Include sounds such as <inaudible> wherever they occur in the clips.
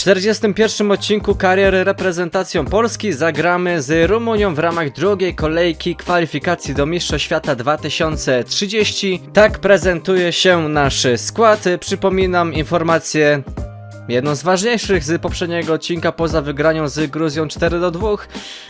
41 odcinku kariery reprezentacją Polski zagramy z Rumunią w ramach drugiej kolejki kwalifikacji do Mistrzostw Świata 2030. Tak prezentuje się nasz skład. Przypominam informację Jedną z ważniejszych z poprzedniego odcinka poza wygranią z Gruzją 4 do 2,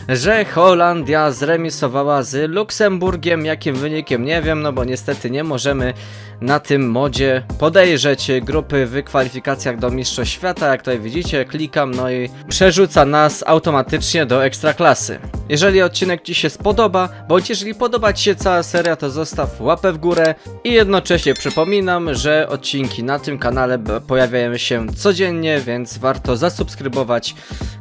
że Holandia zremisowała z Luksemburgiem. Jakim wynikiem nie wiem, no bo niestety nie możemy na tym modzie podejrzeć grupy w kwalifikacjach do Mistrzostw Świata. Jak tutaj widzicie, klikam, no i przerzuca nas automatycznie do ekstraklasy. Jeżeli odcinek Ci się spodoba, bądź jeżeli podoba Ci się cała seria, to zostaw łapę w górę i jednocześnie przypominam, że odcinki na tym kanale pojawiają się codziennie, więc warto zasubskrybować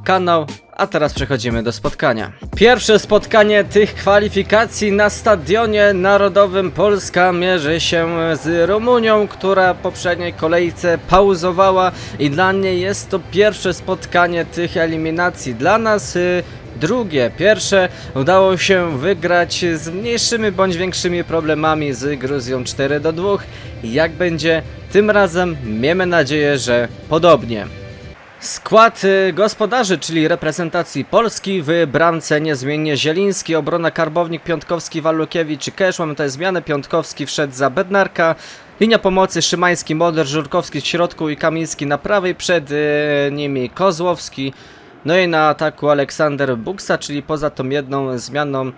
kanał. A teraz przechodzimy do spotkania. Pierwsze spotkanie tych kwalifikacji na Stadionie Narodowym Polska mierzy się z Rumunią, która w poprzedniej kolejce pauzowała i dla niej jest to pierwsze spotkanie tych eliminacji. Dla nas y, drugie. Pierwsze udało się wygrać z mniejszymi bądź większymi problemami z Gruzją 4 do 2. Jak będzie tym razem? Miejmy nadzieję, że podobnie. Skład y, gospodarzy, czyli reprezentacji Polski w bramce niezmiennie Zieliński, obrona Karbownik, Piątkowski, Walukiewicz, Kesz, mamy tutaj zmianę, Piątkowski wszedł za Bednarka, linia pomocy Szymański, Moder, Żurkowski w środku i Kamiński na prawej, przed y, nimi Kozłowski, no i na ataku Aleksander Buksa, czyli poza tą jedną zmianą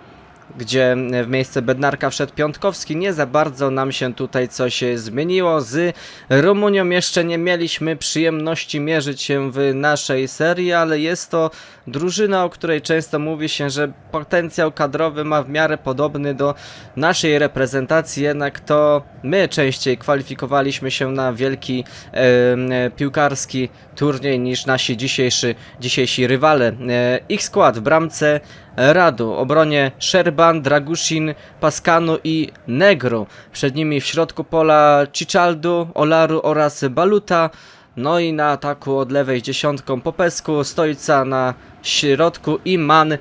gdzie w miejsce Bednarka wszedł Piątkowski. Nie za bardzo nam się tutaj coś e, zmieniło. Z Rumunią jeszcze nie mieliśmy przyjemności mierzyć się w naszej serii, ale jest to drużyna, o której często mówi się, że potencjał kadrowy ma w miarę podobny do naszej reprezentacji, jednak to my częściej kwalifikowaliśmy się na wielki e, e, piłkarski turniej niż nasi dzisiejszy, dzisiejsi rywale. E, ich skład w bramce Radu, obronie Szerban, Dragusin, Paskanu i Negro. Przed nimi w środku pola Cicaldu, Olaru oraz Baluta. No i na ataku od lewej dziesiątką Popesku, Stoica na środku i Man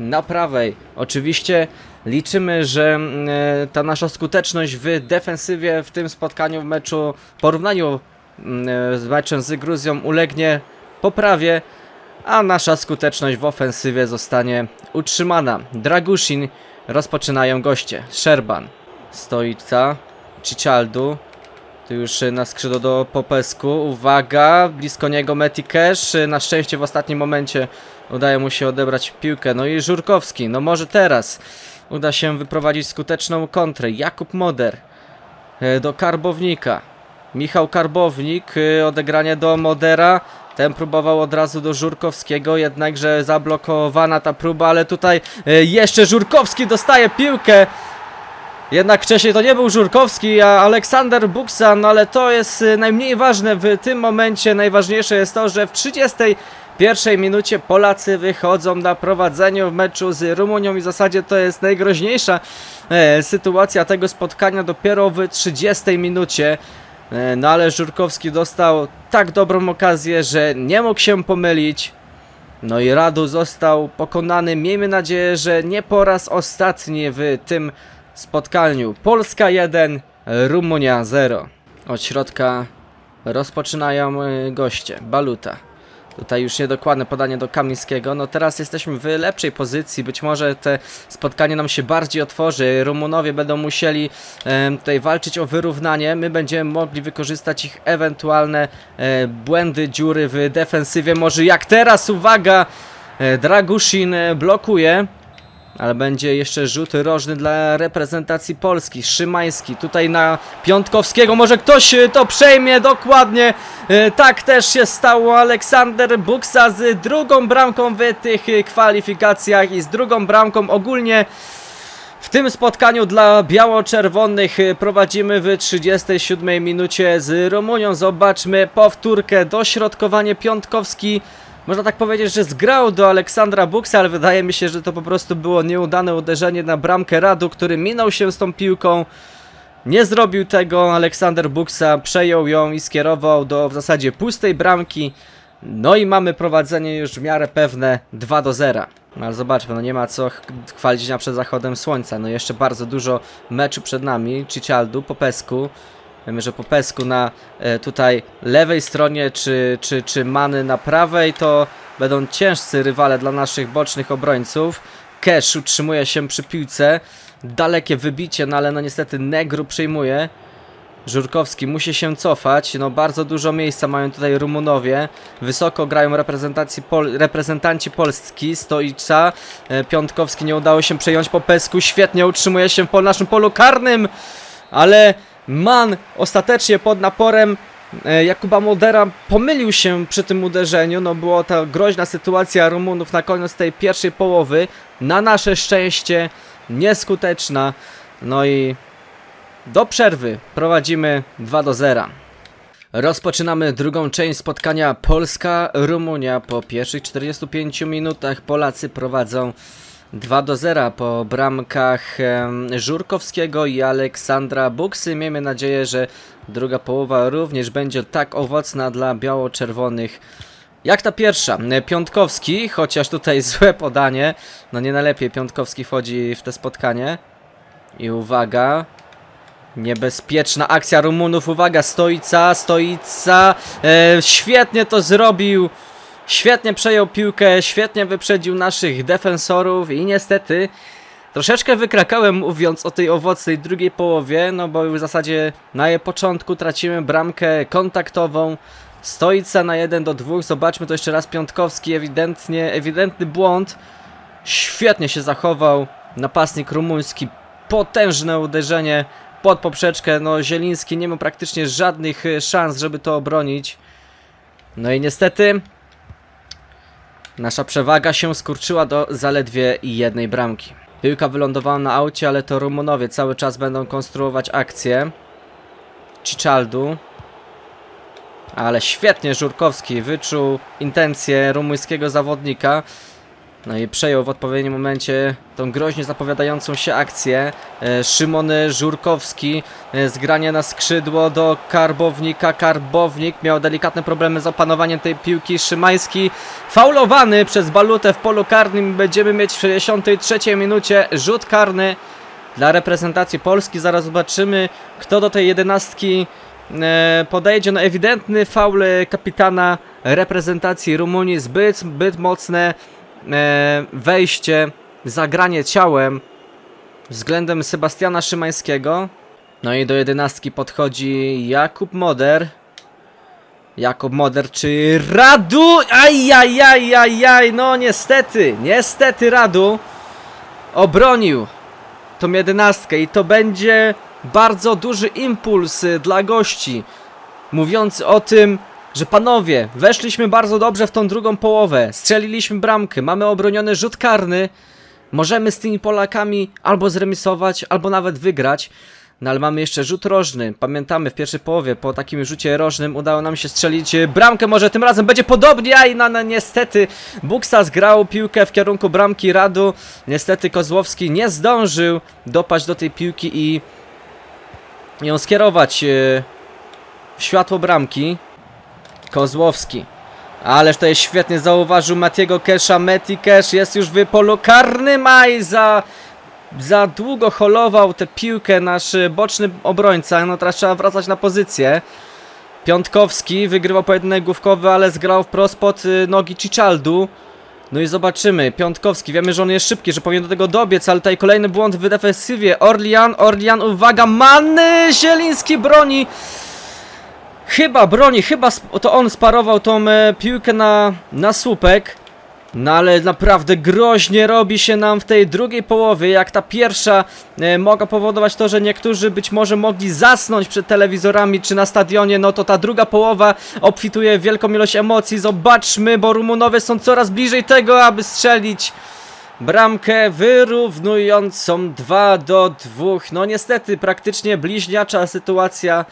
na prawej. Oczywiście liczymy, że mm, e, ta nasza skuteczność w defensywie w tym spotkaniu w meczu w porównaniu mm, e, z meczem z Gruzją ulegnie poprawie a nasza skuteczność w ofensywie zostanie utrzymana. Dragusin rozpoczynają goście. Szerban, Stoica, Cicaldu. Tu już na skrzydło do Popesku. Uwaga, blisko niego Metikesz. Na szczęście w ostatnim momencie udaje mu się odebrać piłkę. No i Żurkowski, no może teraz uda się wyprowadzić skuteczną kontrę. Jakub Moder y, do Karbownika. Michał Karbownik, y, odegranie do Modera. Ten próbował od razu do Żurkowskiego, jednakże zablokowana ta próba, ale tutaj y, jeszcze Żurkowski dostaje piłkę. Jednak wcześniej to nie był Żurkowski, a Aleksander Buksa, no ale to jest y, najmniej ważne w tym momencie. Najważniejsze jest to, że w 31 minucie Polacy wychodzą na prowadzeniu w meczu z Rumunią i w zasadzie to jest najgroźniejsza e, sytuacja tego spotkania dopiero w 30 minucie. E, No ale Żurkowski dostał tak dobrą okazję, że nie mógł się pomylić. No i Radu został pokonany. Miejmy nadzieję, że nie po raz ostatni w tym spotkaniu. Polska 1, Rumunia 0. Od środka rozpoczynają y, goście. Baluta. Tutaj już niedokładne podanie do Kamińskiego. No teraz jesteśmy w lepszej pozycji. Być może te spotkanie nam się bardziej otworzy. Rumunowie będą musieli tutaj walczyć o wyrównanie. My będziemy mogli wykorzystać ich ewentualne e, błędy, dziury w defensywie. Może jak teraz, uwaga! E, Dragusin e, blokuje. Ale będzie jeszcze rzut rożny dla reprezentacji Polski. Szymański tutaj na Piątkowskiego. Może ktoś e, to przejmie dokładnie. E, Tak też się stało. Aleksander Buksa z drugą bramką w tych kwalifikacjach i z drugą bramką ogólnie. W tym spotkaniu dla biało-czerwonych prowadzimy w 37 minucie z Rumunią. Zobaczmy powtórkę, dośrodkowanie Piątkowski. Można tak powiedzieć, że zgrał do Aleksandra Buksa, ale wydaje mi się, że to po prostu było nieudane uderzenie na bramkę Radu, który minął się z tą piłką. Nie zrobił tego, Aleksander Buksa przejął ją i skierował do w zasadzie pustej bramki. No i mamy prowadzenie już w miarę pewne 2 do 0. No ale zobaczmy, no nie ma co ch- chwalić dnia przed zachodem słońca. No jeszcze bardzo dużo meczu przed nami. Cicaldu, Popesku. Wiemy, że po pesku na e, tutaj lewej stronie, czy, czy, czy many na prawej, to będą ciężcy rywale dla naszych bocznych obrońców. Cash utrzymuje się przy piłce. Dalekie wybicie, no ale no niestety Negru przyjmuje. Żurkowski musi się cofać, no bardzo dużo miejsca mają tutaj Rumunowie, wysoko grają reprezentacji pol reprezentanci Polski, Stoica, e, Piątkowski nie udało się przejąć po pesku, świetnie utrzymuje się po naszym polu karnym, ale Man ostatecznie pod naporem e, Jakuba Modera pomylił się przy tym uderzeniu, no była ta groźna sytuacja Rumunów na koniec tej pierwszej połowy, na nasze szczęście nieskuteczna, no i do przerwy prowadzimy 2 do 0. Rozpoczynamy drugą część spotkania Polska-Rumunia. Po pierwszych 45 minutach Polacy prowadzą 2 do 0 po bramkach Żurkowskiego i Aleksandra Buksy. Miejmy nadzieję, że druga połowa również będzie tak owocna dla biało-czerwonych. Jak ta pierwsza, Piątkowski, chociaż tutaj <laughs> złe podanie, no nie najlepiej Piątkowski wchodzi w te spotkanie. I uwaga, Niebezpieczna akcja Rumunów, uwaga, Stoica, Stoica, e, świetnie to zrobił, świetnie przejął piłkę, świetnie wyprzedził naszych defensorów i niestety troszeczkę wykrakałem mówiąc o tej owocnej drugiej połowie, no bo w zasadzie na jej początku tracimy bramkę kontaktową, Stoica na 1 do 2, zobaczmy to jeszcze raz, Piątkowski, ewidentnie, ewidentny błąd, świetnie się zachował napastnik rumuński, potężne uderzenie, pod poprzeczkę. No, Zieliński nie ma praktycznie żadnych y, szans, żeby to obronić. No i niestety nasza przewaga się skurczyła do zaledwie jednej bramki. Piłka wylądowała na aucie, ale to Rumunowie cały czas będą konstruować akcję. Cicaldu. Ale świetnie Żurkowski wyczuł intencje rumuńskiego zawodnika. No i przejął w odpowiednim momencie tą groźnie zapowiadającą się akcję. E, Szymon Żurkowski, e, zgranie na skrzydło do Karbownika. Karbownik miał delikatne problemy z opanowaniem tej piłki. Szymański faulowany przez Balutę w polu karnym. Będziemy mieć w 63 minucie rzut karny dla reprezentacji Polski. Zaraz zobaczymy, kto do tej jedenastki e, podejdzie. No ewidentny faul kapitana reprezentacji Rumunii. Zbyt, zbyt mocne wejście, zagranie ciałem względem Sebastiana Szymańskiego. No i do jedenastki podchodzi Jakub Moder. Jakub Moder czy Radu? Ajajajajaj, no niestety, niestety Radu obronił tą jedenastkę i to będzie bardzo duży impuls dla gości. Mówiący o tym, że panowie, weszliśmy bardzo dobrze w tą drugą połowę, strzeliliśmy bramkę, mamy obroniony rzut karny, możemy z tymi Polakami albo zremisować, albo nawet wygrać. No ale mamy jeszcze rzut rożny. Pamiętamy w pierwszej połowie po takim rzucie rożnym udało nam się strzelić e, bramkę. Może tym razem będzie podobnie, a no, no niestety Buksa zgrał piłkę w kierunku bramki Radu. Niestety Kozłowski nie zdążył dopaść do tej piłki i ją skierować e, w światło bramki. Kozłowski. Ależ to jest świetnie zauważył Matiego Kesha. Meti Cash jest już w polu karnym, a i za, za długo holował tę piłkę nasz boczny obrońca. No teraz trzeba wracać na pozycję. Piątkowski wygrywał pojedynek główkowy, ale zgrał wprost pod y, nogi Cicaldu. No i zobaczymy. Piątkowski, wiemy, że on jest szybki, że powinien do tego dobiec, ale tutaj kolejny błąd w defensywie. Orlian, Orlian, uwaga, Manny! Zieliński broni. Chyba broni, chyba to on sparował tą e, piłkę na, na słupek. No ale naprawdę groźnie robi się nam w tej drugiej połowie, jak ta pierwsza e, mogła powodować to, że niektórzy być może mogli zasnąć przed telewizorami czy na stadionie, no to ta druga połowa obfituje wielką ilość emocji. Zobaczmy, bo Rumunowie są coraz bliżej tego, aby strzelić bramkę wyrównującą 2 do 2. No niestety, praktycznie bliźniacza sytuacja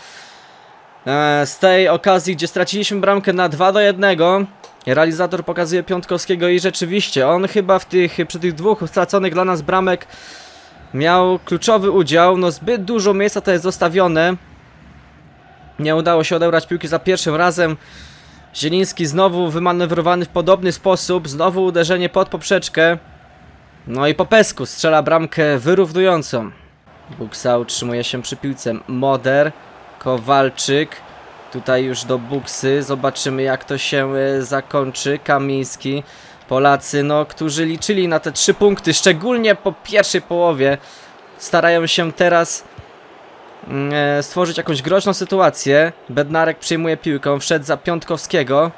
z tej okazji, gdzie straciliśmy bramkę na 2 do 1. Realizator pokazuje Piątkowskiego i rzeczywiście on chyba w tych, przy tych dwóch straconych dla nas bramek miał kluczowy udział. No zbyt dużo miejsca to jest zostawione. Nie udało się odebrać piłki za pierwszym razem. Zieliński znowu wymanewrowany w podobny sposób. Znowu uderzenie pod poprzeczkę. No i po pesku strzela bramkę wyrównującą. Buksa utrzymuje się przy piłce. Moder. Kowalczyk. Tutaj już do buksy. Zobaczymy jak to się e, zakończy. Kamiński. Polacy, no, którzy liczyli na te trzy punkty, szczególnie po pierwszej połowie, starają się teraz mm, e, stworzyć jakąś groźną sytuację. Bednarek przyjmuje piłkę, wszedł za Piątkowskiego,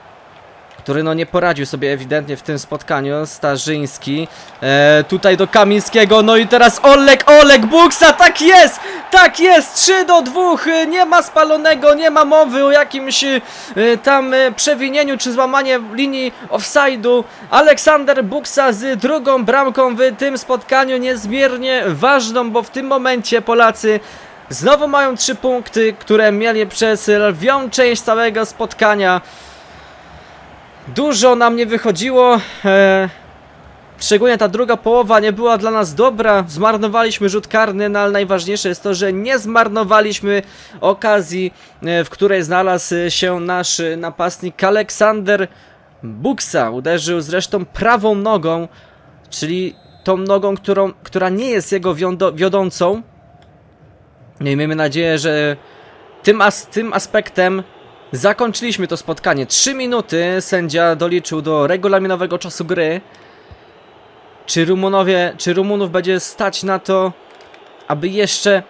który no nie poradził sobie ewidentnie w tym spotkaniu. Starzyński, e, tutaj do Kamińskiego, no i teraz Olek, Olek, Buksa, tak jest! Tak jest! 3 do 2, e, nie ma spalonego, nie ma mowy o jakimś e, tam e, przewinieniu czy złamanie linii offside'u. Aleksander Buksa z drugą bramką w tym spotkaniu niezmiernie ważną, bo w tym momencie Polacy znowu mają 3 punkty, które mieli przez lwią część całego spotkania. Dużo nam nie wychodziło. E, szczególnie ta druga połowa nie była dla nas dobra. Zmarnowaliśmy rzut karny, no ale najważniejsze jest to, że nie zmarnowaliśmy okazji, e, w której znalazł się nasz napastnik Aleksander Buksa. Uderzył zresztą prawą nogą, czyli tą nogą, którą, która nie jest jego wiodącą. No i miejmy nadzieję, że tym, as tym aspektem zakończyliśmy to spotkanie. 3 minuty sędzia doliczył do regulaminowego czasu gry. Czy Rumunowie, czy Rumunów będzie stać na to, aby jeszcze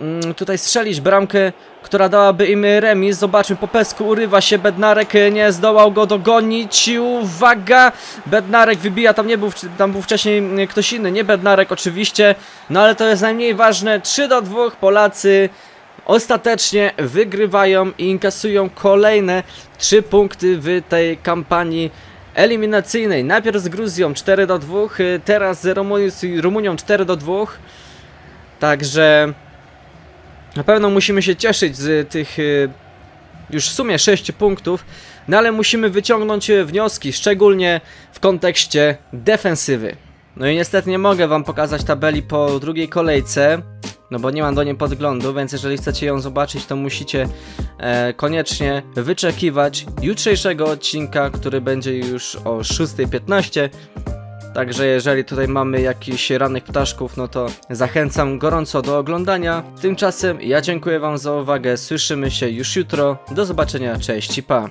mm, tutaj strzelić bramkę, która dałaby im remis? Zobaczmy, po pesku urywa się Bednarek, nie zdołał go dogonić. Uwaga! Bednarek wybija, tam nie był, tam był wcześniej mm, ktoś inny, nie Bednarek oczywiście, no ale to jest najmniej ważne. 3 do 2 Polacy ostatecznie wygrywają i inkasują kolejne 3 punkty w tej kampanii eliminacyjnej. Najpierw z Gruzją 4 do 2, y, teraz z Rumunią, z Rumunią 4 do 2. Także na pewno musimy się cieszyć z tych y, już w sumie 6 punktów, no ale musimy wyciągnąć wnioski, szczególnie w kontekście defensywy. No i niestety nie mogę wam pokazać tabeli po drugiej kolejce, no bo nie mam do niej podglądu, więc jeżeli chcecie ją zobaczyć, to musicie e, koniecznie wyczekiwać jutrzejszego odcinka, który będzie już o 6.15. Także jeżeli tutaj mamy jakichś rannych ptaszków, no to zachęcam gorąco do oglądania. Tymczasem ja dziękuję wam za uwagę, słyszymy się już jutro. Do zobaczenia, cześć i pa!